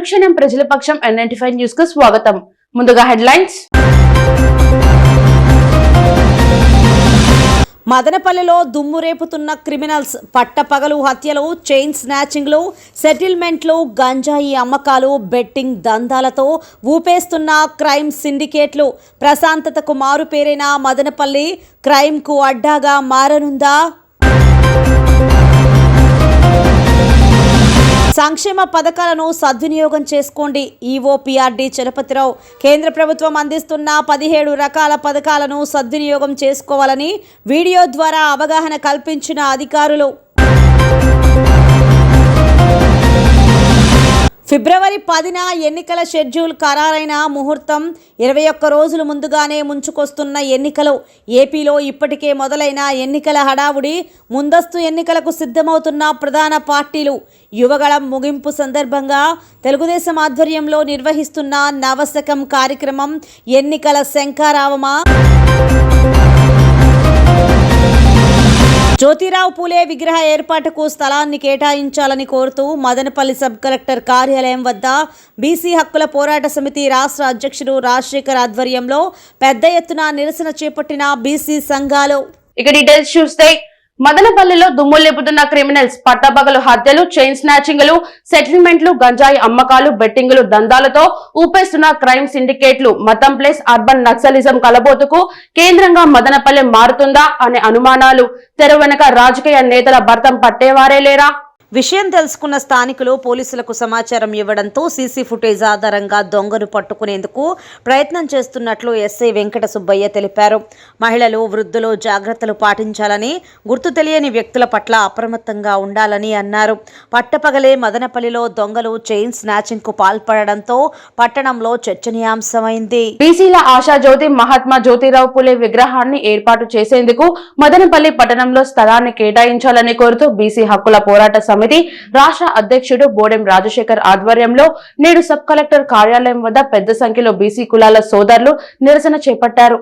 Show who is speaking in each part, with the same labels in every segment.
Speaker 1: అనుక్షణం ప్రజల పక్షం NNT five న్యూస్కు స్వాగతం. ముందుగా హెడ్లైన్స్.
Speaker 2: మదనపల్లిలో దుమ్ము రేపుతున్న క్రిమినల్స్ పట్టపగలు హత్యలు చైన్ స్నాచింగ్లు సెటిల్మెంట్లు గంజాయి అమ్మకాలు బెట్టింగ్ దందాలతో ఊపేస్తున్న క్రైమ్ సిండికేట్లు. ప్రశాంతతకు మారుపేరైన మదనపల్లి క్రైమ్కు అడ్డాగా మారనుందా? సంక్షేమ పథకాలను సద్వినియోగం చేసుకోండి. ఈఓపీఆర్డి చలపతిరావు కేంద్ర ప్రభుత్వం అందిస్తున్న పదిహేడు రకాల పథకాలను సద్వినియోగం చేసుకోవాలని వీడియో ద్వారా అవగాహన కల్పించిన అధికారులు. ఫిబ్రవరి పదిన ఎన్నికల షెడ్యూల్ ఖరారైన ముహూర్తం ఇరవై ఒక్క రోజులు ముందుగానే ముంచుకొస్తున్న ఎన్నికలు. ఏపీలో ఇప్పటికే మొదలైన ఎన్నికల హడావుడి ముందస్తు ఎన్నికలకు సిద్ధమవుతున్న ప్రధాన పార్టీలు. యువగళం ముగింపు సందర్భంగా తెలుగుదేశం ఆధ్వర్యంలో నిర్వహిస్తున్న నవశకం కార్యక్రమం ఎన్నికల శంఖారావమా? జ్యోతిరావు పూలే విగ్రహ ఏర్పాటుకు స్థలాన్ని కేటాయించాలని కోరుతూ మదనపల్లి సబ్ కలెక్టర్ కార్యాలయం వద్ద బీసీ హక్కుల పోరాట సమితి రాష్ట్ర అధ్యక్షుడు రాజశేఖర్ ఆధ్వర్యంలో పెద్ద ఎత్తున నిరసన చేపట్టిన బీసీ సంఘాలు.
Speaker 1: ఇక డీటెయిల్స్ చూస్తే మదనపల్లిలో దుమ్ములెపుతున్న క్రిమినల్స్ పట్టబగలు హత్యలు చైన్ స్నాచింగ్లు సెటిల్మెంట్లు గంజాయి అమ్మకాలు బెట్టింగులు దందాలతో ఊపేస్తున్న క్రైమ్ సిండికేట్లు. మతం ప్లేస్ అర్బన్ నక్సలిజం కలబోతుకు కేంద్రంగా మదనపల్లి మారుతుందా అనే అనుమానాలు. తెర వెనక రాజకీయ నేతల భర్తం పట్టేవారే లేరా?
Speaker 2: విషయం తెలుసుకున్న స్థానికులు పోలీసులకు సమాచారం ఇవ్వడంతో సీసీ ఫుటేజ్ ఆధారంగా దొంగను పట్టుకునేందుకు ప్రయత్నం చేస్తున్నట్లు ఎస్ఐ వెంకట సుబ్బయ్య తెలిపారు. మహిళలు వృద్ధులు జాగ్రత్తలు పాటించాలని గుర్తు తెలియని వ్యక్తుల పట్ల అప్రమత్తంగా ఉండాలని అన్నారు. పట్టపగలే మదనపల్లిలో దొంగలు చైన్ స్నాచింగ్కు పాల్పడడంతో పట్టణంలో చర్చనీయాంశమైంది.
Speaker 1: బీసీల ఆశా జ్యోతి మహాత్మా జ్యోతిరావు పులే విగ్రహాన్ని ఏర్పాటు చేసేందుకు మదనపల్లి పట్టణంలో స్థలాన్ని కేటాయించాలని కోరుతూ బీసీ హక్కుల పోరాట సమితి రాష్ట్ర అధ్యక్షుడు బోడెం రాజశేఖర్ ఆధ్వర్యంలో నేడు సబ్ కలెక్టర్ కార్యాలయం వద్ద పెద్ద సంఖ్యలో బీసీ కులాల సోదరులు నిరసన చేపట్టారు.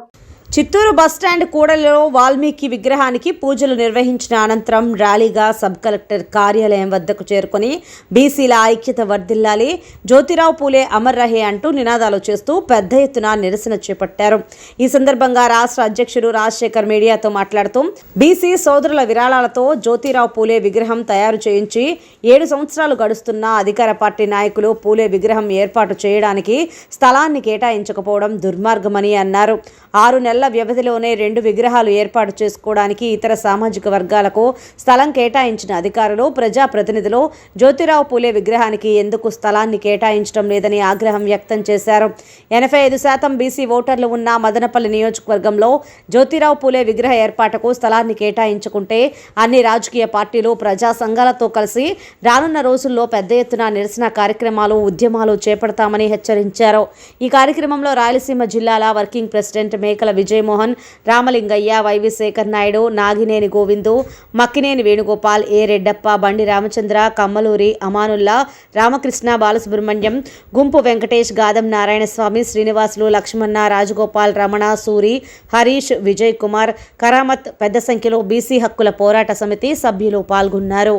Speaker 2: చిత్తూరు బస్టాండ్ కూడలిలో వాల్మీకి విగ్రహానికి పూజలు నిర్వహించిన అనంతరం ర్యాలీగా సబ్ కలెక్టర్ కార్యాలయం వద్దకు చేరుకొని బీసీల ఐక్యత వర్ధిల్లాలి జ్యోతిరావు పూలే అమర్ రహే అంటూ నినాదాలు చేస్తూ పెద్ద ఎత్తున నిరసన చేపట్టారు. ఈ సందర్భంగా రాష్ట్ర అధ్యక్షుడు రాజశేఖర్ మీడియాతో మాట్లాడుతూ బీసీ సోదరుల విరాళాలతో జ్యోతిరావు పూలే విగ్రహం తయారు చేయించి ఏడు సంవత్సరాలు గడుస్తున్న అధికార పార్టీ నాయకులు పూలే విగ్రహం ఏర్పాటు చేయడానికి స్థలాన్ని కేటాయించకపోవడం దుర్మార్గమని అన్నారు. ఆరు నెలల వ్యవధిలోనే రెండు విగ్రహాలు ఏర్పాటు చేసుకోవడానికి ఇతర సామాజిక వర్గాలకు స్థలం కేటాయించిన అధికారులు ప్రజాప్రతినిధులు జ్యోతిరావు పూలే విగ్రహానికి ఎందుకు స్థలాన్ని కేటాయించడం లేదని ఆగ్రహం వ్యక్తం చేశారు. ఎనభై ఐదు శాతం బీసీ ఓటర్లు ఉన్న మదనపల్లి నియోజకవర్గంలో జ్యోతిరావు పూలే విగ్రహ ఏర్పాటుకు స్థలాన్ని కేటాయించుకుంటే అన్ని రాజకీయ పార్టీలు ప్రజా సంఘాలతో కలిసి రానున్న రోజుల్లో పెద్ద ఎత్తున నిరసన కార్యక్రమాలు ఉద్యమాలు చేపడతామని హెచ్చరించారు. ఈ కార్యక్రమంలో రాయలసీమ జిల్లాల working president Mekala Vijayamohan Ramalingaiah Y V Shekar Naidu Nagineni Govindu Makkineni Venugopal A Reddappa Bandi Ramachandra Kammaluri Amanullah Ramakrishna Balasubrahmanyam గుంపు వెంకటేష్ గాదం నారాయణస్వామి శ్రీనివాసులు లక్ష్మణ రాజగోపాల్ రమణ సూరి హరీష్ విజయ్ కుమార్ కరామత్ పెద్ద సంఖ్యలో బీసీ హక్కుల పోరాట సమితి సభ్యులు పాల్గొన్నారు.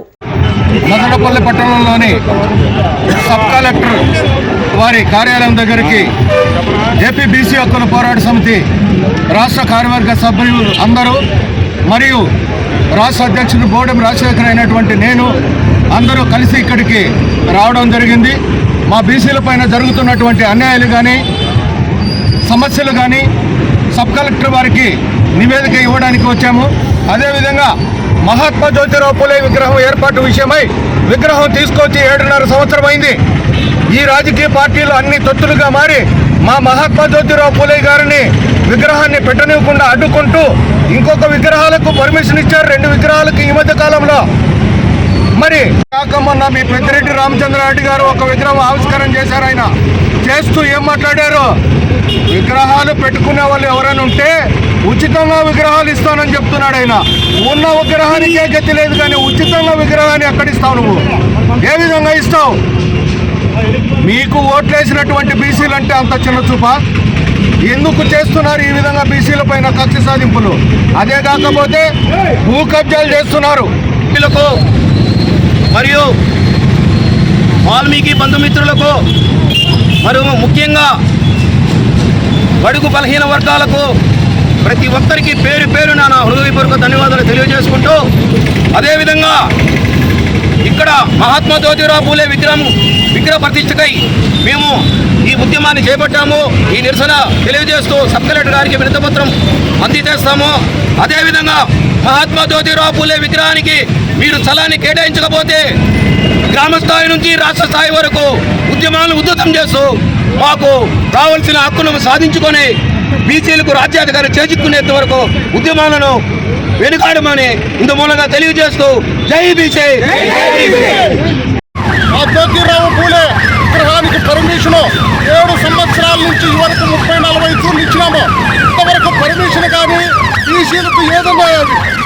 Speaker 3: మదనపల్లి పట్టణంలోని సబ్ కలెక్టర్ వారి కార్యాలయం దగ్గరికి ఏపీ బీసీ హక్కుల పోరాట సమితి రాష్ట్ర కార్యవర్గ సభ్యులు అందరూ మరియు రాష్ట్ర అధ్యక్షుడు బోడెం రాజశేఖర్ అయినటువంటి నేను అందరూ కలిసి ఇక్కడికి రావడం జరిగింది. మా బీసీల పైన జరుగుతున్నటువంటి అన్యాయాలు కానీ సమస్యలు కానీ సబ్ కలెక్టర్ వారికి నివేదిక ఇవ్వడానికి వచ్చాము. అదేవిధంగా మహాత్మా జ్యోతిరావు పూలే విగ్రహం ఏర్పాటు విషయమై విగ్రహం తీసుకొచ్చి ఏడున్నర సంవత్సరమైంది. ఈ రాజకీయ పార్టీలు అన్ని తొత్తులుగా మారి మా మహాత్మా జ్యోతిరావు పూలే గారిని విగ్రహాన్ని పెట్టనివ్వకుండా అడ్డుకుంటూ ఇంకొక విగ్రహాలకు పర్మిషన్ ఇచ్చారు. రెండు విగ్రహాలకు ఈ మధ్య కాలంలో. మరి కాక మీ పెద్దిరెడ్డి రామచంద్రారెడ్డి గారు ఒక విగ్రహం ఆవిష్కరణ చేశారు ఆయన. చేస్తూ ఏం మాట్లాడారు? విగ్రహాలు పెట్టుకునే వాళ్ళు ఎవరైనా ఉంటే ఉచితంగా విగ్రహాలు ఇస్తానని చెప్తున్నాడు ఆయన. ఉన్న విగ్రహానికే గతి లేదు కానీ ఉచితంగా విగ్రహాన్ని ఎక్కడ ఇస్తావు నువ్వు? ఏ విధంగా ఇస్తావు? మీకు ఓట్లేసినటువంటి బీసీలు అంటే అంత చిన్న చూప. ఎందుకు చేస్తున్నారు ఈ విధంగా బీసీల పైన కక్ష సాధింపులు? అదే కాకపోతే భూ కబ్జాలు చేస్తున్నారు. వీళ్ళకు మరియు
Speaker 4: వాల్మీకి బంధుమిత్రులకు మరియు ముఖ్యంగా బడుగు బలహీన వర్గాలకు ప్రతి ఒక్కరికి పేరు పేరు నా హృదయపూర్వక ధన్యవాదాలు తెలియజేసుకుంటూ అదేవిధంగా ఇక్కడ మహాత్మా జ్యోతిరావు పూలే విగ్రహం విగ్రహ ప్రతిష్టకై మేము ఈ ఉద్యమాన్ని చేపట్టాము. ఈ నిరసన తెలియజేస్తూ సబ్ కలెక్టర్ గారికి వినతపత్రం అందజేస్తాము. అదేవిధంగా మహాత్మా జ్యోతిరావు పూలే విగ్రహానికి మీరు స్థలాన్ని కేటాయించకపోతే గ్రామ స్థాయి నుంచి రాష్ట్ర స్థాయి వరకు ఉద్యమాలను ఉద్ధృతం చేస్తూ మాకు రావాల్సిన హక్కులను సాధించుకొని బీసీలకు రాజ్యాధికారం చేజిక్కునేంత వరకు ఉద్యమాలను వెనుకాడమని ఇందు మూలంగా తెలియజేస్తూ జై బీసీ.
Speaker 3: ఆ జ్యోతిరావు పూలే విగ్రహానికి పర్మిషన్. ఏడు సంవత్సరాల నుంచి ఇవరకు ముప్పై నలభై ఇచ్చినాము. ఇంతవరకు పర్మిషన్ కానీ బీసీలకు ఏదన్నా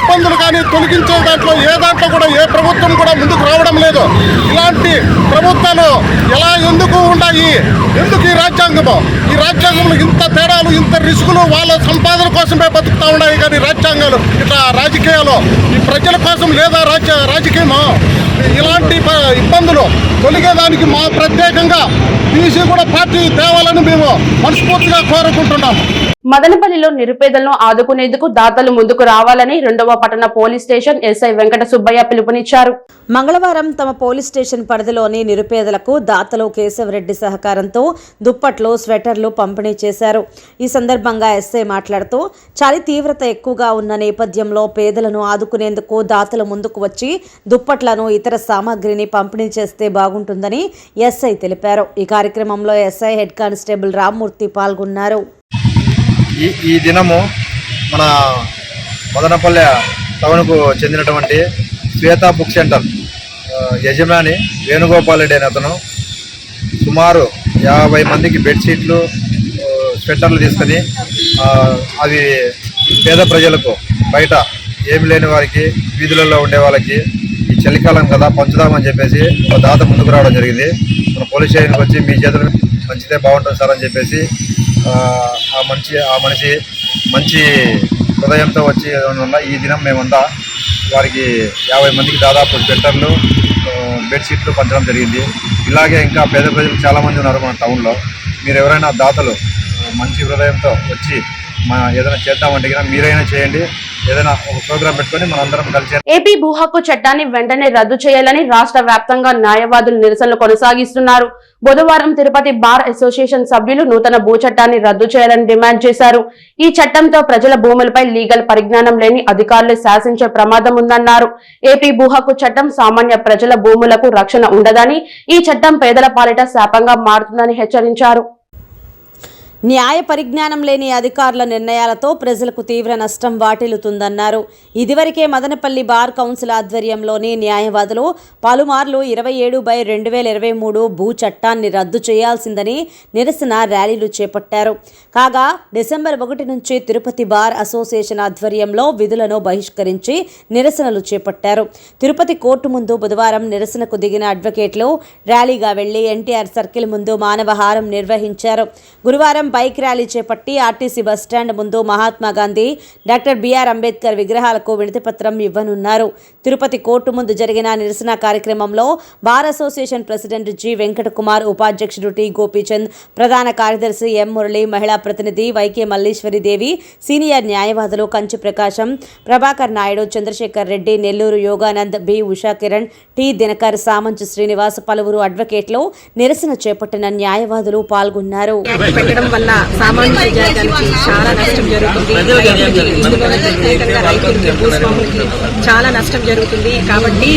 Speaker 3: ఇబ్బందులు కానీ తొలగించే దాంట్లో ఏ దాంట్లో కూడా ఏ ప్రభుత్వం కూడా ముందుకు రావడం లేదు. ఇలాంటి ప్రభుత్వాలు ఎలా ఎందుకు ఉన్నాయి? ఎందుకు ఈ రాజ్యాంగము? ఈ రాజ్యాంగంలో ఇంత తేడాలు ఇంత రిస్కులు వాళ్ళ సంపాదన కోసమే బతుకుతా ఉన్నాయి కానీ రాజ్యాంగాలు ఇట్లా రాజకీయాలు ఈ ప్రజల కోసం లేదా రాజ్య రాజకీయమా? ఇలాంటి ప- ఇబ్బందులు తొలగేదానికి మా ప్రత్యేకంగా బీసీ కూడా పార్టీ తేవాలని మేము మనస్ఫూర్తిగా కోరుకుంటున్నాము.
Speaker 1: మదనపల్లిలో నిరుపేదలను ఆదుకునేందుకు దాతలు ముందుకు రావాలని రెండవ పట్టణ police station SI Venkata Subbaiah పిలుపునిచ్చారు.
Speaker 2: మంగళవారం తమ పోలీస్ స్టేషన్ పరిధిలోని నిరుపేదలకు దాతలు కేశవరెడ్డి సహకారంతో దుప్పట్లు స్వెటర్లు పంపిణీ చేశారు. ఈ సందర్భంగా ఎస్ఐ మాట్లాడుతూ చలి తీవ్రత ఎక్కువగా ఉన్న నేపథ్యంలో పేదలను ఆదుకునేందుకు దాతలు ముందుకు వచ్చి దుప్పట్లను ఇతర సామాగ్రిని పంపిణీ చేస్తే బాగుంటుందని ఎస్ఐ తెలిపారు. ఈ కార్యక్రమంలో ఎస్ఐ హెడ్ కానిస్టేబుల్ రామ్మూర్తి పాల్గొన్నారు.
Speaker 5: ఈ ఈ దినము మన మదనపల్లె టౌన్కు చెందినటువంటి శ్వేత బుక్ సెంటర్ యజమాని వేణుగోపాల్ రెడ్డి అనే అతను. సుమారు యాభై మందికి బెడ్షీట్లు స్వెటర్లు తీసుకొని అవి పేద ప్రజలకు బయట ఏమి లేని వారికి వీధులలో ఉండే వాళ్ళకి ఈ చలికాలం కదా పంచుదామని చెప్పేసి ఒక దాత ముందుకు రావడం జరిగింది. మన పోలీస్ స్టేషన్కి వచ్చి మీ చేతులు మంచిదే బాగుంటుంది సార్ అని చెప్పేసి ఆ, ఆ మంచి ఆ మనిషి మంచి హృదయంతో వచ్చి వల్ల ఈ దినం మేమంతా వారికి యాభై మందికి దాదాపు స్వెటర్లు బెడ్షీట్లు పంచడం జరిగింది. ఇలాగే ఇంకా పేద ప్రజలు చాలామంది ఉన్నారు మన టౌన్లో. మీరు ఎవరైనా దాతలు మంచి హృదయంతో వచ్చి మనం ఏదైనా చేద్దామంటే మీరైనా చేయండి. ఏదైనా ఒక ప్రోగ్రామ్ పెట్టుకొని మనందరం కలిసి
Speaker 1: ఏపీ భూ హక్కు చట్టాన్ని వెంటనే రద్దు చేయాలని రాష్ట్ర వ్యాప్తంగా న్యాయవాదులు నిరసనలు కొనసాగిస్తున్నారు. బుధవారం తిరుపతి బార్ అసోసియేషన్ సభ్యులు నూతన భూ చట్టాన్ని రద్దు చేయాలని డిమాండ్ చేశారు. ఈ చట్టంతో ప్రజల భూములపై లీగల్ పరిజ్ఞానం లేని అధికారులు శాసించే ప్రమాదం ఉందన్నారు. ఏపీ భూ హక్కు చట్టం సామాన్య ప్రజల భూములకు రక్షణ ఉండదని ఈ చట్టం పేదల పాలిట శాపంగా మారుతుందని హెచ్చరించారు.
Speaker 2: న్యాయ పరిజ్ఞానం లేని అధికారుల నిర్ణయాలతో ప్రజలకు తీవ్ర నష్టం వాటిల్లుతుందన్నారు. ఇదివరకే మదనపల్లి బార్ కౌన్సిల్ ఆధ్వర్యంలోని న్యాయవాదులు పలుమార్లు ఇరవై ఏడు బై రెండు వేల ఇరవై మూడు భూ చట్టాన్ని రద్దు చేయాల్సిందని నిరసన ర్యాలీలు చేపట్టారు. కాగా డిసెంబర్ ఒకటి నుంచి తిరుపతి బార్ అసోసియేషన్ ఆధ్వర్యంలో విధులను బహిష్కరించి నిరసనలు చేపట్టారు. తిరుపతి కోర్టు ముందు బుధవారం నిరసనకు దిగిన అడ్వకేట్లు ర్యాలీగా వెళ్ళి ఎన్టీఆర్ సర్కిల్ ముందు మానవహారం నిర్వహించారు. గురువారం బైక్ ర్యాలీ చేపట్టి ఆర్టీసీ బస్టాండ్ ముందు Mahatma Gandhi doctor B R Ambedkar విగ్రహాలకు వినతిపత్రం ఇవ్వనున్నారు. తిరుపతి కోర్టు ముందు జరిగిన నిరసన కార్యక్రమంలో bar association president G Venkata Kumar ఉపాధ్యక్షుడు టి గోపీచంద్ ప్రధాన కార్యదర్శి ఎం మురళి మహిళా ప్రతినిధి వైకే మల్లీశ్వరిదేవి సీనియర్ న్యాయవాదులు కంచి ప్రకాశం ప్రభాకర్ నాయుడు చంద్రశేఖర్ రెడ్డి నెల్లూరు యోగానంద్ బి ఉషా కిరణ్ టి దినకర్ సామంచు శ్రీనివాస్ పలువురు అడ్వకేట్లు నిరసన చేపట్టిన న్యాయవాదులు పాల్గొన్నారు.
Speaker 6: పెట్టడం వల్ల సామాన్య ప్రజానికి చాలా నష్టం జరుగుతుంది. రైతులకి, ఇందులో ప్రత్యేకంగా రైతులకి భూస్వాములకి చాలా నష్టం జరుగుతుంది. కాబట్టి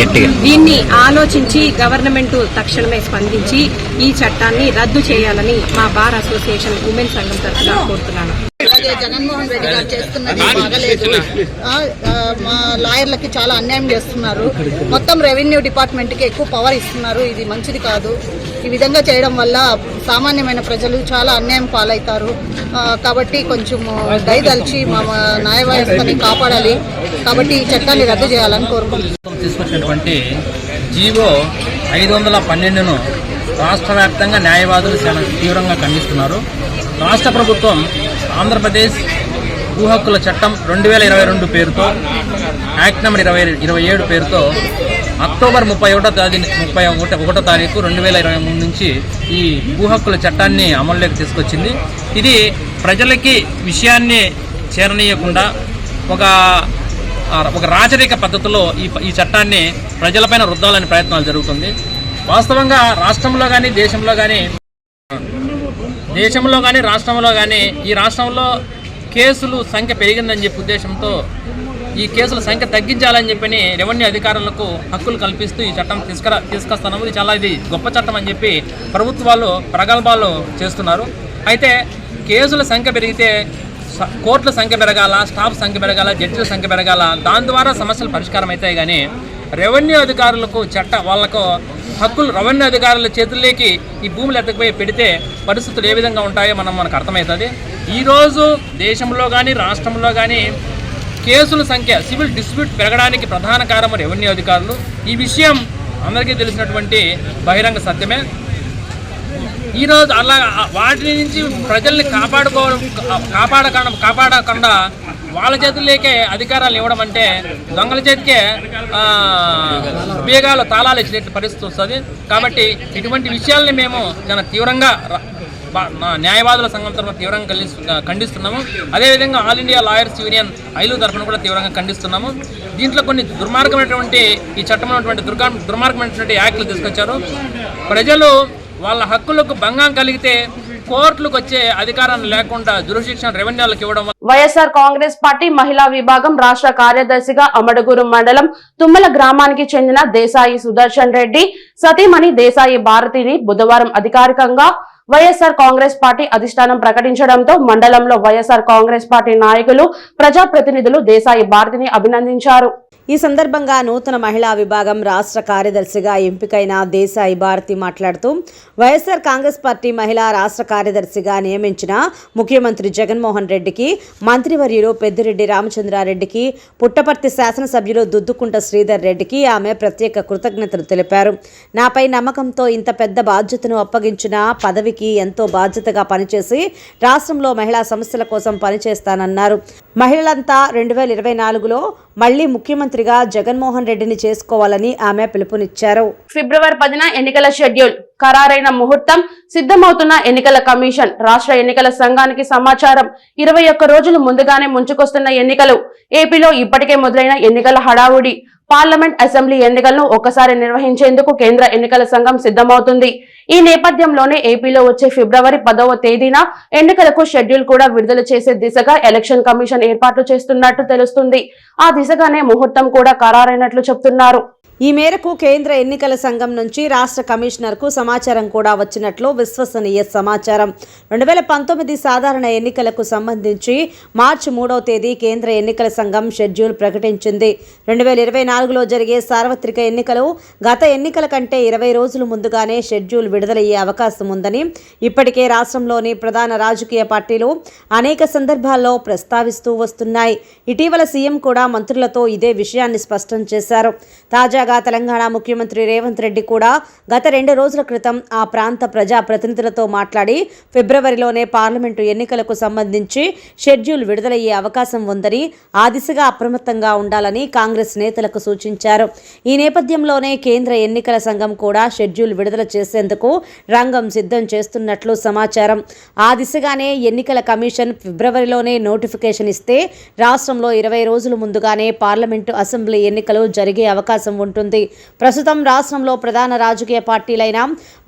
Speaker 6: దీన్ని ఆలోచించి గవర్నమెంట్ తక్షణమే స్పందించి ఈ చట్టాన్ని రద్దు చేయాలని మా బార్ అసోసియేషన్ ఉమెన్ సంఘం తరఫున కోరుతున్నాను.
Speaker 7: అలాగే జగన్మోహన్ రెడ్డి గారు చేస్తున్నది బాగలేదు. మా లాయర్లకి చాలా అన్యాయం చేస్తున్నారు. మొత్తం రెవెన్యూ డిపార్ట్మెంట్కి ఎక్కువ పవర్ ఇస్తున్నారు. ఇది మంచిది కాదు. ఈ విధంగా చేయడం వల్ల సామాన్యమైన ప్రజలు చాలా అన్యాయం పాలవుతారు. కాబట్టి కొంచెం దయదలిచి మా మా న్యాయ వ్యవస్థని కాపాడాలి. కాబట్టి ఈ చట్టాన్ని రద్దు చేయాలని
Speaker 8: కోరుకుంటున్నాం. తీసుకొచ్చినటువంటి జీవో ఐదు వందల పన్నెండును రాష్ట్ర వ్యాప్తంగా న్యాయవాదులు చాలా తీవ్రంగా ఖండిస్తున్నారు. రాష్ట్ర ప్రభుత్వం ఆంధ్రప్రదేశ్ భూ హక్కుల చట్టం రెండు వేల ఇరవై రెండు పేరుతో యాక్ట్ నెంబర్ ఇరవై ఇరవై ఏడు పేరుతో అక్టోబర్ ముప్పై ఒకటో తేదీ ముప్పై ఒకటి ఒకటో తారీఖు రెండు వేల ఇరవై మూడు నుంచి ఈ భూ హక్కుల చట్టాన్ని అమల్లోకి తీసుకొచ్చింది. ఇది ప్రజలకి విషయాన్ని చేరనీయకుండా ఒక ఒక రాచరిక పద్ధతిలో ఈ ఈ చట్టాన్ని ప్రజలపైన రుద్దాలని ప్రయత్నాలు జరుగుతుంది. వాస్తవంగా రాష్ట్రంలో కానీ దేశంలో కానీ దేశంలో కానీ రాష్ట్రంలో కానీ ఈ రాష్ట్రంలో కేసులు సంఖ్య పెరిగిందని చెప్పి ఉద్దేశంతో ఈ కేసుల సంఖ్య తగ్గించాలని చెప్పి రెవెన్యూ అధికారులకు హక్కులు కల్పిస్తూ ఈ చట్టం తీసుకురా తీసుకొస్తున్నాము. ఇది చాలా ఇది గొప్ప చట్టం అని చెప్పి ప్రభుత్వాలు ప్రగల్భాలు చేస్తున్నారు. అయితే కేసుల సంఖ్య పెరిగితే కోర్టుల సంఖ్య పెరగాల స్టాఫ్ సంఖ్య పెరగాల జడ్జిల సంఖ్య పెరగాల దాని ద్వారా సమస్యలు పరిష్కారం అవుతాయి కానీ రెవెన్యూ అధికారులకు చట్ట వాళ్ళకు హక్కులు రెవెన్యూ అధికారుల చేతుల్లోకి ఈ భూములు ఎత్తకపోయి పెడితే పరిస్థితులు ఏ విధంగా ఉంటాయో మనం మనకు అర్థమవుతుంది. ఈరోజు దేశంలో కానీ రాష్ట్రంలో కానీ కేసుల సంఖ్య సివిల్ డిస్ప్యూట్ పెరగడానికి ప్రధాన కారణం రెవెన్యూ అధికారులు. ఈ విషయం అందరికీ తెలిసినటువంటి బహిరంగ సత్యమే. ఈరోజు అలా వాటి నుంచి ప్రజల్ని కాపాడుకోవడం కాపాడక కాపాడకుండా వాళ్ళ చేతుల్లోకే అధికారాలు ఇవ్వడం అంటే దొంగల చేతికే బీగాలు తాళాలు ఇచ్చినట్టు పరిస్థితి వస్తుంది. కాబట్టి ఇటువంటి విషయాల్ని మేము చాలా తీవ్రంగా న్యాయవాదుల సంఘం తరఫున తీవ్రంగా ఖండిస్తున్నాము. అదేవిధంగా all India lawyers union AILU తరఫున కూడా తీవ్రంగా ఖండిస్తున్నాము. దీంట్లో కొన్ని దుర్మార్గమైనటువంటి ఈ చట్టంలో ఉన్నటువంటి దుర్గా దుర్మార్గమైనటువంటి యాక్ట్లు తీసుకొచ్చారు. ప్రజలు వాళ్ళ హక్కులకు భంగం కలిగితే కోర్టులకు వచ్చే అధికారం లేకుండా దురశిక్షణ రెవెన్యూలకు ఇవ్వడం
Speaker 1: వైఎస్ఆర్ కాంగ్రెస్ పార్టీ మహిళా విభాగం రాష్ట్ర కార్యదర్శిగా అమడగూరు మండలం తుమ్మల గ్రామానికి చెందిన దేశాయి సుదర్శన్ రెడ్డి సతీమణి దేశాయి భారతిని బుధవారం అధికారికంగా వైఎస్ఆర్ కాంగ్రెస్ పార్టీ అధిష్టానం ప్రకటించడంతో మండలంలో వైఎస్ఆర్ కాంగ్రెస్ పార్టీ నాయకులు ప్రజాప్రతినిధులు దేశాయి భారతిని అభినందించారు.
Speaker 2: ఈ సందర్భంగా నూతన మహిళా విభాగం రాష్ట్ర కార్యదర్శిగా ఎంపికైన దేశాయి భారతి మాట్లాడుతూ వైఎస్ఆర్ కాంగ్రెస్ పార్టీ మహిళా రాష్ట్ర కార్యదర్శిగా నియమించిన ముఖ్యమంత్రి జగన్మోహన్ రెడ్డికి మంత్రివర్యులు పెద్దిరెడ్డి రామచంద్రారెడ్డికి పుట్టపర్తి శాసనసభ్యులు దుద్దుకుంట శ్రీధర్ రెడ్డికి ఆమె ప్రత్యేక కృతజ్ఞతలు తెలిపారు. నాపై నమ్మకంతో ఇంత పెద్ద బాధ్యతను అప్పగించిన పదవి పార్టీకి ఎంతో బాధ్యతగా పనిచేసి రాష్ట్రంలో మహిళా సమస్యల కోసం పనిచేస్తానన్నారు. మహిళలంతా రెండు వేల ఇరవై నాలుగులో మళ్ళీ ముఖ్యమంత్రిగా జగన్మోహన్ రెడ్డిని చేసుకోవాలని ఆమె పిలుపునిచ్చారు.
Speaker 1: ఫిబ్రవరి పదిన ఎన్నికల షెడ్యూల్ ఖరారైన ముహూర్తం సిద్ధమవుతున్న ఎన్నికల కమిషన్ రాష్ట్ర ఎన్నికల సంఘానికి సమాచారం ఇరవై ఒక్క రోజులు ముందుగానే ముంచుకొస్తున్న ఎన్నికలు. ఏపీలో ఇప్పటికే మొదలైన ఎన్నికల హడావుడి. పార్లమెంట్ అసెంబ్లీ ఎన్నికలను ఒక్కసారి నిర్వహించేందుకు కేంద్ర ఎన్నికల సంఘం సిద్ధమవుతుంది. ఈ నేపథ్యంలోనే ఏపీలో వచ్చే ఫిబ్రవరి పదవ తేదీన ఎన్నికలకు షెడ్యూల్ కూడా విడుదల చేసే దిశగా ఎలక్షన్ కమిషన్ ఏర్పాట్లు చేస్తున్నట్టు తెలుస్తుంది. ఆ దిశగానే ముహూర్తం కూడా ఖరారైనట్లు చెప్తున్నారు.
Speaker 2: ఈ మేరకు కేంద్ర ఎన్నికల సంఘం నుంచి రాష్ట్ర కమిషనర్కు సమాచారం కూడా వచ్చినట్లు విశ్వసనీయ సమాచారం. రెండు వేల పంతొమ్మిది సాధారణ ఎన్నికలకు సంబంధించి మార్చి మూడవ తేదీ కేంద్ర ఎన్నికల సంఘం షెడ్యూల్ ప్రకటించింది. రెండు వేల ఇరవై నాలుగులో జరిగే సార్వత్రిక ఎన్నికలు గత ఎన్నికల కంటే ఇరవై రోజులు ముందుగానే షెడ్యూల్ విడుదలయ్యే అవకాశం ఉందని ఇప్పటికే రాష్ట్రంలోని ప్రధాన రాజకీయ పార్టీలు అనేక సందర్భాల్లో ప్రస్తావిస్తూ వస్తున్నాయి. ఇటీవల సీఎం కూడా మంత్రులతో ఇదే విషయాన్ని స్పష్టం చేశారు. తాజా తాజాగా తెలంగాణ ముఖ్యమంత్రి రేవంత్ రెడ్డి కూడా గత రెండు రోజుల క్రితం ఆ ప్రాంత ప్రజా ప్రతినిధులతో మాట్లాడి ఫిబ్రవరిలోనే పార్లమెంటు ఎన్నికలకు సంబంధించి షెడ్యూల్ విడుదలయ్యే అవకాశం ఉందని ఆ దిశగా అప్రమత్తంగా ఉండాలని కాంగ్రెస్ నేతలకు సూచించారు. ఈ నేపథ్యంలోనే కేంద్ర ఎన్నికల సంఘం కూడా షెడ్యూల్ విడుదల చేసేందుకు రంగం సిద్ధం చేస్తున్నట్లు సమాచారం. ఆ దిశగానే ఎన్నికల కమిషన్ ఫిబ్రవరిలోనే నోటిఫికేషన్ ఇస్తే రాష్ట్రంలో ఇరవై రోజులు ముందుగానే పార్లమెంటు అసెంబ్లీ ఎన్నికలు జరిగే అవకాశం ఉంటుంది. ప్రస్తుతం రాష్ట్రంలో ప్రధాన రాజకీయ పార్టీలైన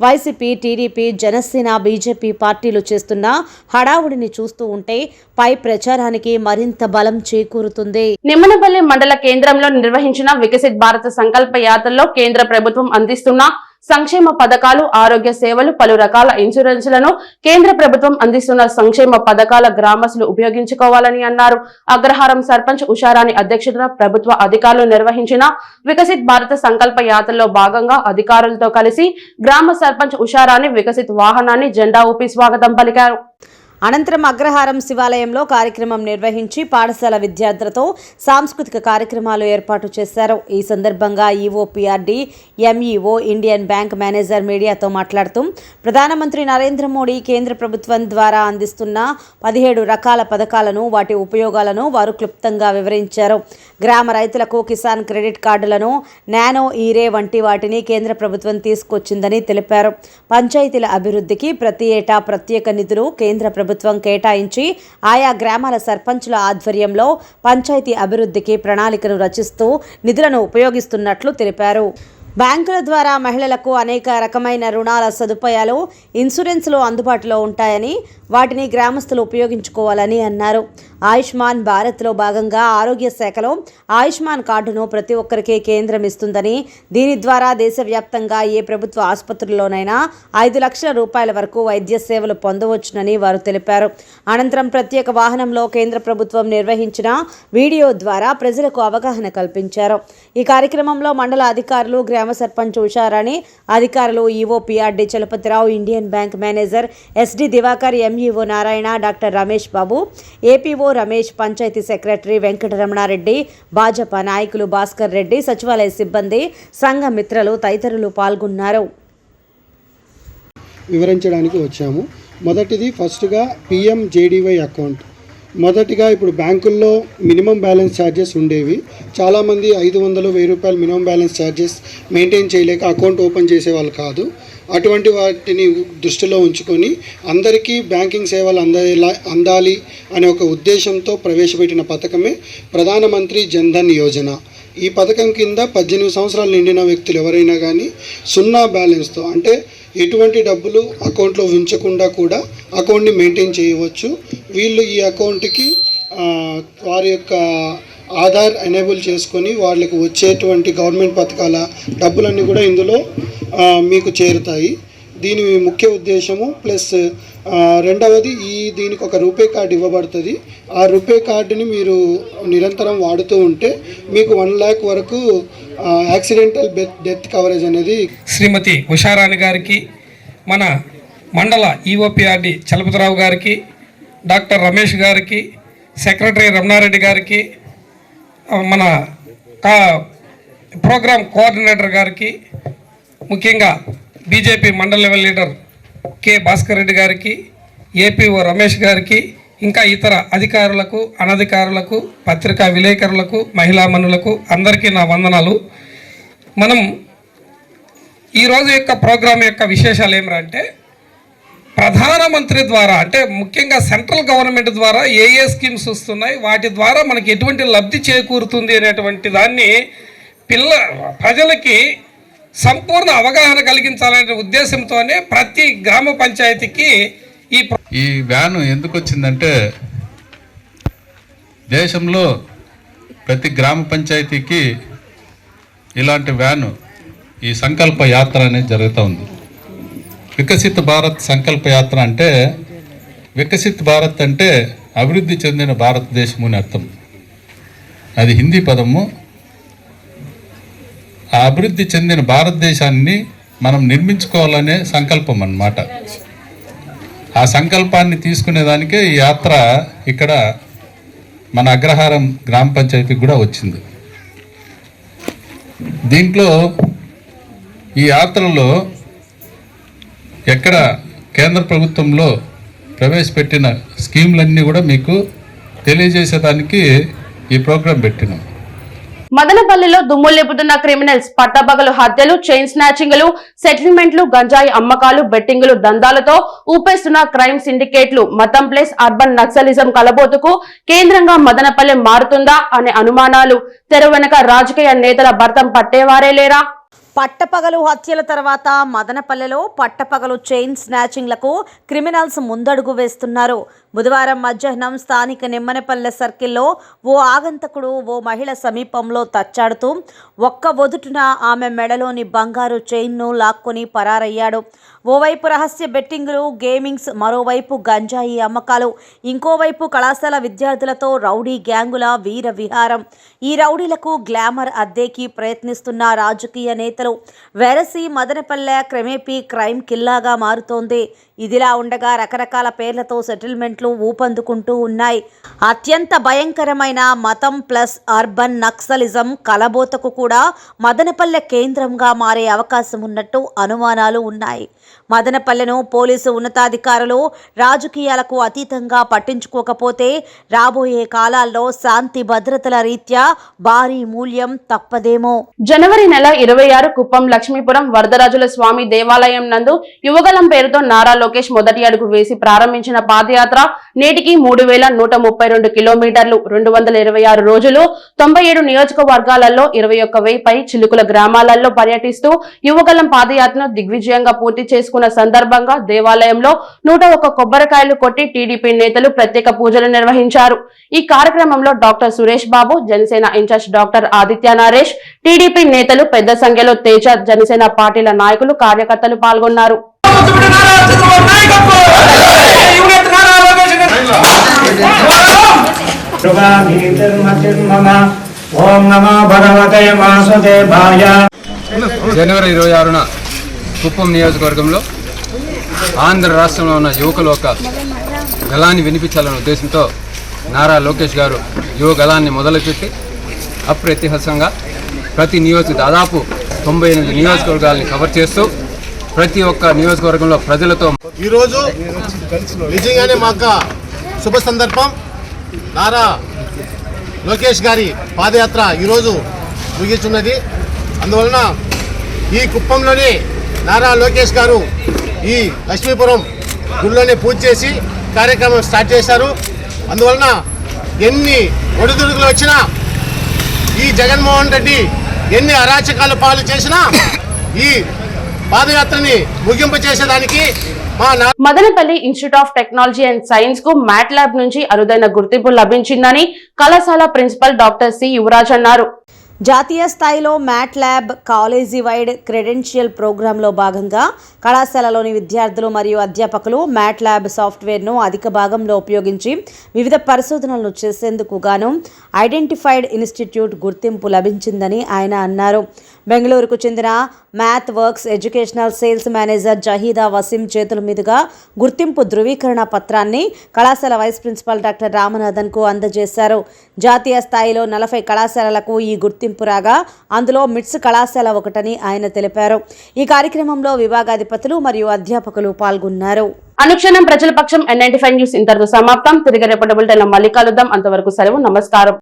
Speaker 2: వైసీపీ టీడీపీ జనసేన బీజేపీ పార్టీలు చేస్తున్న హడావుడిని చూస్తూ ఉంటే పై ప్రచారానికి మరింత బలం చేకూరుతుంది.
Speaker 1: నిమ్మనపల్లి మండల కేంద్రంలో నిర్వహించిన వికసిత్ భారత సంకల్ప యాత్రలో కేంద్ర ప్రభుత్వం అందిస్తున్న సంక్షేమ పథకాలు ఆరోగ్య సేవలు పలు రకాల ఇన్సూరెన్స్లను కేంద్ర ప్రభుత్వం అందిస్తున్న సంక్షేమ పథకాల గ్రామస్తులు ఉపయోగించుకోవాలని అన్నారు. అగ్రహారం సర్పంచ్ ఉషారాణి అధ్యక్షతన ప్రభుత్వ అధికారులు నిర్వహించిన వికసిత్ భారత సంకల్ప యాత్రలో భాగంగా అధికారులతో కలిసి గ్రామ సర్పంచ్ ఉషారాణి వికసిత్ వాహనాన్ని జెండా ఊపి స్వాగతం పలికారు.
Speaker 2: అనంతరం అగ్రహారం శివాలయంలో కార్యక్రమం నిర్వహించి పాఠశాల విద్యార్థులతో సాంస్కృతిక కార్యక్రమాలు ఏర్పాటు చేశారు. ఈ సందర్భంగా EOPRD MEO Indian Bank manager మీడియాతో మాట్లాడుతూ ప్రధానమంత్రి నరేంద్ర మోడీ కేంద్ర ప్రభుత్వం ద్వారా అందిస్తున్న పదిహేడు రకాల పథకాలను వాటి ఉపయోగాలను వారు క్లుప్తంగా వివరించారు. గ్రామ రైతులకు కిసాన్ క్రెడిట్ కార్డులను నానో ఈరే వంటి వాటిని కేంద్ర ప్రభుత్వం తీసుకొచ్చిందని తెలిపారు. పంచాయతీల అభివృద్ధికి ప్రతి ఏటా ప్రత్యేక నిధులు కేంద్ర ప్రభుత్వం ప్రభుత్వం కేటాయించి ఆయా గ్రామాల సర్పంచుల ఆధ్వర్యంలో పంచాయతీ అభివృద్ధికి ప్రణాళికను రచిస్తూ నిధులను ఉపయోగిస్తున్నట్లు తెలిపారు. బ్యాంకుల ద్వారా మహిళలకు అనేక రకమైన రుణాల సదుపాయాలు ఇన్సూరెన్స్లు అందుబాటులో ఉంటాయని వాటిని గ్రామస్తులు ఉపయోగించుకోవాలని అన్నారు. ఆయుష్మాన్ భారత్లో భాగంగా ఆరోగ్య శాఖలో ఆయుష్మాన్ కార్డును ప్రతి ఒక్కరికి కేంద్రం ఇస్తుందని దీని ద్వారా దేశవ్యాప్తంగా ఏ ప్రభుత్వ ఆసుపత్రుల్లోనైనా ఐదు లక్షల రూపాయల వరకు వైద్య సేవలు పొందవచ్చునని వారు తెలిపారు. అనంతరం ప్రత్యేక వాహనంలో కేంద్ర ప్రభుత్వం నిర్వహించిన వీడియో ద్వారా ప్రజలకు అవగాహన కల్పించారు. ఈ కార్యక్రమంలో మండల అధికారులు గ్రామ సర్పంచ్ ఉషారాణి అధికారులు EO PRD Chalapathirao Indian Bank manager SD Divakar MEO Narayana doctor Ramesh Babu APO Ramesh panchayat secretary Venkataramanareddy Bhajapa నాయకులు భాస్కర్ రెడ్డి సచివాలయ సిబ్బంది సంఘ మిత్రులు తదితరులు పాల్గొన్నారు.
Speaker 9: వివరించడానికి వచ్చాము. మొదటిది ఫస్ట్గా పిఎంజేడివై అకౌంట్. మొదటిగా ఇప్పుడు బ్యాంకుల్లో మినిమం బ్యాలెన్స్ ఛార్జెస్ ఉండేవి. చాలామంది ఐదు వందలు వెయ్యి రూపాయలు మినిమం బ్యాలెన్స్ ఛార్జెస్ మెయింటైన్ చేయలేక అకౌంట్ ఓపెన్ చేసేవాళ్ళు కాదు. అటువంటి వాటిని దృష్టిలో ఉంచుకొని అందరికీ బ్యాంకింగ్ సేవలు అందేలా అందాలి అనే ఒక ఉద్దేశంతో ప్రవేశపెట్టిన పథకమే ప్రధానమంత్రి జన్ధన్ యోజన. ఈ పథకం కింద పద్దెనిమిది సంవత్సరాలు నిండిన వ్యక్తులు ఎవరైనా కానీ సున్నా బ్యాలెన్స్తో అంటే ఎటువంటి డబ్బులు అకౌంట్లో ఉంచకుండా కూడా అకౌంట్ని మెయింటైన్ చేయవచ్చు. వీళ్ళు ఈ అకౌంట్కి వారి యొక్క ఆధార్ ఎనేబుల్ చేసుకొని వాళ్ళకి వచ్చేటువంటి గవర్నమెంట్ పథకాల డబ్బులన్నీ కూడా ఇందులో మీకు చేరుతాయి. దీని ముఖ్య ఉద్దేశము ప్లస్ రెండవది ఈ దీనికి ఒక రూపే కార్డు ఇవ్వబడుతుంది. ఆ రూపే కార్డుని మీరు నిరంతరం వాడుతూ ఉంటే మీకు వన్ ల్యాక్ వరకు యాక్సిడెంటల్ డెత్ డెత్ కవరేజ్ అనేది
Speaker 10: శ్రీమతి ఉషారాణి గారికి మన మండల ఈఓపిఆర్డి చలపతిరావు గారికి డాక్టర్ రమేష్ గారికి సెక్రటరీ రమణారెడ్డి గారికి మన ప్రోగ్రామ్ కోఆర్డినేటర్ గారికి ముఖ్యంగా బీజేపీ మండల level leader K Bhaskar Reddy గారికి ఏపీఓ రమేష్ గారికి ఇంకా ఇతర అధికారులకు అనధికారులకు పత్రికా విలేకరులకు మహిళామణులకు అందరికీ నా వందనాలు. మనం ఈరోజు యొక్క ప్రోగ్రాం యొక్క విశేషాలు ఏమిరంటే ప్రధానమంత్రి ద్వారా అంటే ముఖ్యంగా సెంట్రల్ గవర్నమెంట్ ద్వారా ఏ ఏ స్కీమ్స్ వస్తున్నాయి వాటి ద్వారా మనకి ఎటువంటి లబ్ధి చేకూరుతుంది అనేటువంటి దాన్ని పిల్ల ప్రజలకి సంపూర్ణ అవగాహన కలిగించాలనే ఉద్దేశంతోనే ప్రతి గ్రామ పంచాయతీకి ఈ
Speaker 11: ఈ వ్యాన్ ఎందుకు వచ్చిందంటే దేశంలో ప్రతి గ్రామ పంచాయతీకి ఇలాంటి వ్యాను ఈ సంకల్ప యాత్ర అనేది జరుగుతూ ఉంది. వికసిత్ భారత్ సంకల్ప యాత్ర అంటే వికసిత్ భారత్ అంటే అభివృద్ధి చెందిన భారతదేశము అని అర్థం. అది హిందీ పదము. ఆ అభివృద్ధి చెందిన భారతదేశాన్ని మనం నిర్మించుకోవాలనే సంకల్పం అన్నమాట. ఆ సంకల్పాన్ని తీసుకునేదానికే ఈ యాత్ర ఇక్కడ మన అగ్రహారం గ్రామ పంచాయతీకి కూడా వచ్చింది. దీంట్లో ఈ యాత్రలో ఎక్కడ కేంద్ర ప్రభుత్వంలో ప్రవేశపెట్టిన స్కీమ్లన్నీ కూడా మీకు తెలియజేసేదానికి ఈ ప్రోగ్రాం పెట్టినాం.
Speaker 1: మదనపల్లిలో దుమ్ము లేపుతున్న క్రిమినల్స్ పట్టబగలు హత్యలు చైన్ స్నాచింగ్లు సెటిల్మెంట్లు గంజాయి అమ్మకాలు బెట్టింగ్లు దందాలతో ఊపేస్తున్న క్రైమ్ సిండికేట్లు మతం ప్లేస్ అర్బన్ నక్సలిజం కలబోతుకు కేంద్రంగా మదనపల్లి మారుతుందా అనే అనుమానాలు. తెర వెనక రాజకీయ నేతల భర్తం పట్టేవారే లేరా?
Speaker 2: పట్టపగలు హత్యల తర్వాత మదనపల్లెలో పట్టపగలు చైన్ స్నాచింగ్లకు క్రిమినల్స్ ముందడుగు వేస్తున్నారు. బుధవారం మధ్యాహ్నం స్థానిక నిమ్మనపల్లె సర్కిల్లో ఓ ఆగంతకుడు ఓ మహిళ సమీపంలో తచ్చాడుతూ ఒక్క ఒదుటున ఆమె మెడలోని బంగారు చైన్ను లాక్కొని పరారయ్యాడు. ఓవైపు రహస్య బెట్టింగులు గేమింగ్స్ మరోవైపు గంజాయి అమ్మకాలు ఇంకోవైపు కళాశాల విద్యార్థులతో రౌడీ గ్యాంగుల వీర విహారం. ఈ రౌడీలకు గ్లామర్ అద్దెకి ప్రయత్నిస్తున్న రాజకీయ నేతలు వెరసి మదనపల్లె క్రమేపీ క్రైమ్ కిల్లాగా మారుతోంది. ఇదిలా ఉండగా రకరకాల పేర్లతో సెటిల్మెంట్లు ఊపందుకుంటూ ఉన్నాయి. అత్యంత భయంకరమైన మతం ప్లస్ అర్బన్ నక్సలిజం కలబోతకు కూడా మదనపల్లె కేంద్రంగా మారే అవకాశం ఉన్నట్టు అనుమానాలు ఉన్నాయి. మదనపల్లెను పోలీసు ఉన్నతాధికారులు రాజకీయాలకు అతీతంగా పట్టించుకోకపోతే రాబోయే కాలాల్లో శాంతి భద్రతల రీత్యా భారీ మూల్యం తప్పదేమో.
Speaker 1: జనవరి నెల ఇరవై ఆరు కుప్పం లక్ష్మీపురం వరదరాజుల స్వామి దేవాలయం నందు యువగలం పేరుతో నారా లోకేష్ మొదటి అడుగు వేసి ప్రారంభించిన పాదయాత్ర నేటికి మూడు వేల నూట ముప్పై రెండు కిలోమీటర్లు రెండు వందల ఇరవై ఆరు రోజులు తొంభై ఏడు నియోజకవర్గాలలో ఇరవై ఒక్క వెయ్యి పై చిలుకుల గ్రామాలలో పర్యటిస్తూ యువగలం పాదయాత్రను దిగ్విజయంగా పూర్తి చేసుకున్న సందర్భంగా దేవాలయంలో నూట కొబ్బరికాయలు కొట్టి టీడీపీ నేతలు ప్రత్యేక పూజలు నిర్వహించారు. ఈ కార్యక్రమంలో doctor Suresh Babu Janasena in charge doctor Aditya Naresh TDP నేతలు పెద్ద సంఖ్యలో తేజ జనసేన పార్టీల నాయకులు కార్యకర్తలు పాల్గొన్నారు.
Speaker 12: జనవరి ఇరవై ఆరున కుప్పం నియోజకవర్గంలో ఆంధ్ర రాష్ట్రంలో ఉన్న యువకులు ఒక గలాన్ని వినిపించాలనే ఉద్దేశంతో నారా లోకేష్ గారు యువ గలాన్ని మొదలుపెట్టి అప్రతిహసంగా ప్రతి నియోజక దాదాపు తొంభై ఎనిమిది నియోజకవర్గాలని కవర్ చేస్తూ ప్రతి ఒక్క నియోజకవర్గంలో ప్రజలతో
Speaker 3: ఈరోజు నిజంగానే మాకు శుభ సందర్భం. నారా లోకేష్ గారి పాదయాత్ర ఈరోజు ముగిస్తున్నది. అందువలన ఈ కుప్పంలోనే నారా లోకేష్ గారు ఈ లక్ష్మీపురం గుళ్ళోనే పూజ చేసి కార్యక్రమం స్టార్ట్ చేశారు. అందువలన ఎన్ని ఒడిదుడుకులు వచ్చినా ఈ జగన్మోహన్ రెడ్డి ఎన్ని అరాచకాలు పాలు చేసినా ఈ పాదయాత్రని ముగింపు చేసేదానికి
Speaker 1: Madanapalle institute of technology and సైన్స్కు MATLAB నుంచి అరుదైన గుర్తింపు లభించిందని కళాశాల ప్రిన్సిపల్ డాక్టర్ సి యువరాజ్ అన్నారు.
Speaker 2: జాతీయ స్థాయిలో MATLAB college wide credential ప్రోగ్రాంలో భాగంగా కళాశాలలోని విద్యార్థులు మరియు అధ్యాపకులు మ్యాట్ ల్యాబ్ సాఫ్ట్వేర్ను అధిక భాగంలో ఉపయోగించి వివిధ పరిశోధనలు చేసేందుకు గాను ఐడెంటిఫైడ్ ఇన్స్టిట్యూట్ గుర్తింపు లభించిందని ఆయన అన్నారు. బెంగళూరుకు చెందిన MathWorks educational sales manager Zahida Waseem చేతుల మీదుగా గుర్తింపు ధృవీకరణ పత్రాన్ని కళాశాల వైస్ ప్రిన్సిపాల్ డాక్టర్ రామనాథన్కు అందజేశారు. జాతీయ స్థాయిలో నలభై కళాశాలలకు ఈ గుర్తింపు రాగా అందులో మిట్స్ కళాశాల ఒకటని ఆయన తెలిపారు. ఈ కార్యక్రమంలో విభాగాధిపతులు మరియు అధ్యాపకులు పాల్గొన్నారు.
Speaker 1: అనుక్షణం ప్రజల పక్షం ఎన్ న్యూస్ ఇంతటితో సమాప్తం. తిరిగి రేపటి బులెటిన్లో మళ్ళీ కలుద్దాం. అంతవరకు సెలవు నమస్కారం.